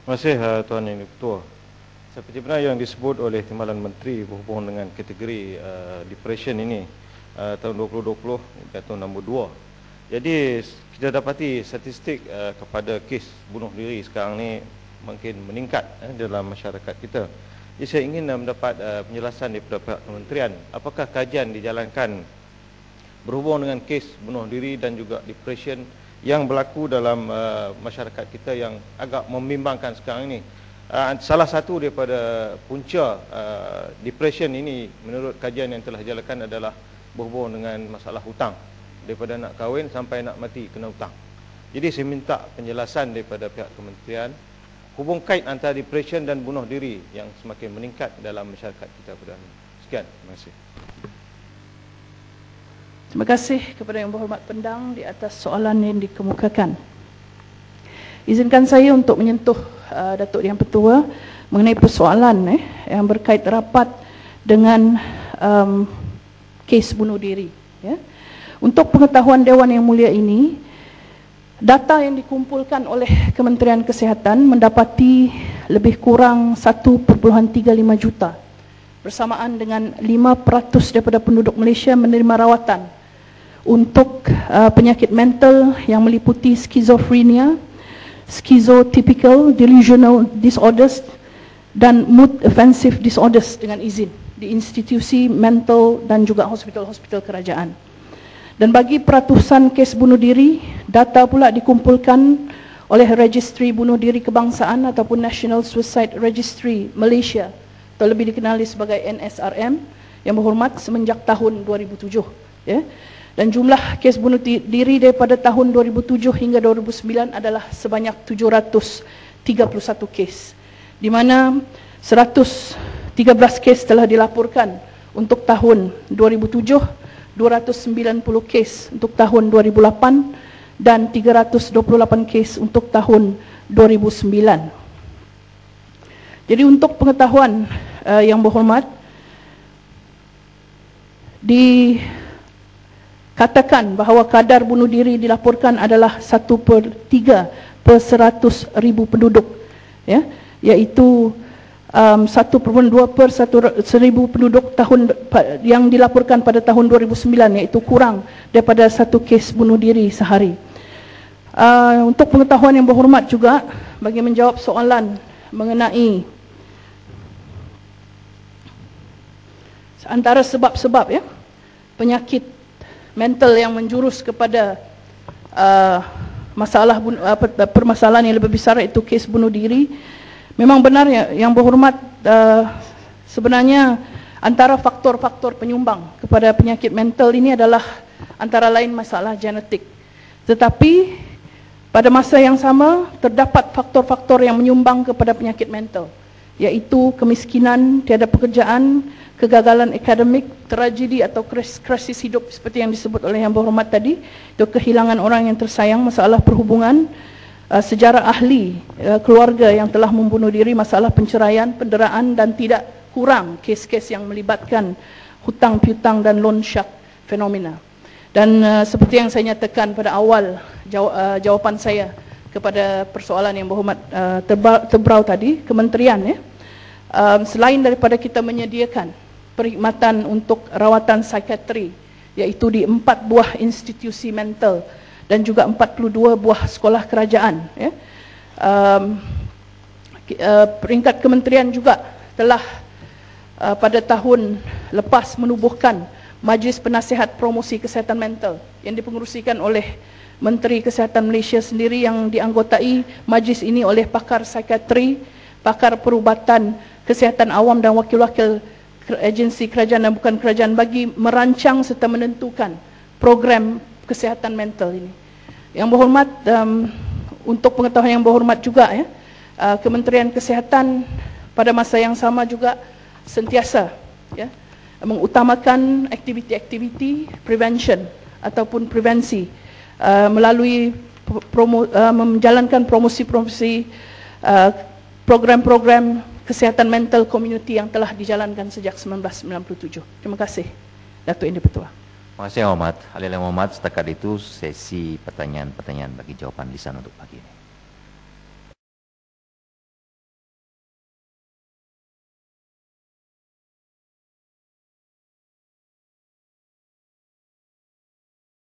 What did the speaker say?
Terima kasih uh, Tuan Yang Ketua. Seperti mana yang disebut oleh Timbalan Menteri berhubung dengan kategori uh, depression ini uh, tahun 2020 jatuh nombor 2. Jadi kita dapati statistik uh, kepada kes bunuh diri sekarang ni makin meningkat uh, dalam masyarakat kita. Jadi saya ingin uh, mendapat uh, penjelasan daripada pihak kementerian apakah kajian dijalankan berhubung dengan kes bunuh diri dan juga depression yang berlaku dalam uh, masyarakat kita yang agak membimbangkan sekarang ini. Uh, salah satu daripada punca uh, depression ini menurut kajian yang telah dijalankan adalah berhubung dengan masalah hutang. Daripada nak kahwin sampai nak mati kena hutang. Jadi saya minta penjelasan daripada pihak kementerian hubung kait antara depression dan bunuh diri yang semakin meningkat dalam masyarakat kita pada ini. Sekian, terima kasih. Terima kasih kepada yang berhormat pendang di atas soalan yang dikemukakan. Izinkan saya untuk menyentuh uh, Datuk Yang Petua mengenai persoalan eh, yang berkait rapat dengan um, kes bunuh diri. Ya. Untuk pengetahuan Dewan Yang Mulia ini, data yang dikumpulkan oleh Kementerian Kesihatan mendapati lebih kurang 1.35 juta bersamaan dengan 5% daripada penduduk Malaysia menerima rawatan untuk uh, penyakit mental yang meliputi skizofrenia, schizotypical delusional disorders dan mood offensive disorders dengan izin di institusi mental dan juga hospital-hospital kerajaan. Dan bagi peratusan kes bunuh diri, data pula dikumpulkan oleh Registry Bunuh Diri Kebangsaan ataupun National Suicide Registry Malaysia atau lebih dikenali sebagai NSRM yang berhormat semenjak tahun 2007. Ya. Dan jumlah kes bunuh diri daripada tahun 2007 hingga 2009 adalah sebanyak 731 kes. Di mana 113 kes telah dilaporkan untuk tahun 2007, 290 kes untuk tahun 2008 dan 328 kes untuk tahun 2009. Jadi untuk pengetahuan uh, yang berhormat di katakan bahawa kadar bunuh diri dilaporkan adalah 1 per 3 per 100 ribu penduduk ya, iaitu um, 1 per 2 per 1 ribu penduduk tahun yang dilaporkan pada tahun 2009 iaitu kurang daripada satu kes bunuh diri sehari. Uh, untuk pengetahuan yang berhormat juga bagi menjawab soalan mengenai antara sebab-sebab ya penyakit mental yang menjurus kepada uh, masalah uh, permasalahan yang lebih besar iaitu kes bunuh diri. Memang benar ya, yang berhormat uh, sebenarnya antara faktor-faktor penyumbang kepada penyakit mental ini adalah antara lain masalah genetik. Tetapi pada masa yang sama terdapat faktor-faktor yang menyumbang kepada penyakit mental iaitu kemiskinan, tiada pekerjaan, kegagalan akademik, tragedi atau krisis hidup seperti yang disebut oleh yang berhormat tadi, itu kehilangan orang yang tersayang, masalah perhubungan, uh, sejarah ahli uh, keluarga yang telah membunuh diri, masalah penceraian, penderaan dan tidak kurang kes-kes yang melibatkan hutang piutang dan loan shark fenomena. Dan uh, seperti yang saya nyatakan pada awal jaw- jawapan saya kepada persoalan yang berhormat terbrau tadi, kementerian ya, um, selain daripada kita menyediakan perkhidmatan untuk rawatan psikiatri iaitu di empat buah institusi mental dan juga 42 buah sekolah kerajaan ya. Um, uh, peringkat kementerian juga telah uh, pada tahun lepas menubuhkan Majlis Penasihat Promosi Kesihatan Mental yang dipengerusikan oleh Menteri Kesihatan Malaysia sendiri yang dianggotai majlis ini oleh pakar psikiatri, pakar perubatan kesihatan awam dan wakil-wakil agensi kerajaan dan bukan kerajaan bagi merancang serta menentukan program kesihatan mental ini. Yang berhormat um, untuk pengetahuan yang berhormat juga ya, uh, Kementerian Kesihatan pada masa yang sama juga sentiasa ya, mengutamakan aktiviti-aktiviti prevention ataupun prevensi uh, melalui promo, uh, menjalankan promosi-promosi uh, program-program kesihatan mental community yang telah dijalankan sejak 1997. Terima kasih, Datuk Indi Petua. Terima kasih, Ahmad. Alih Ahmad, setakat itu sesi pertanyaan-pertanyaan bagi jawapan lisan untuk pagi ini.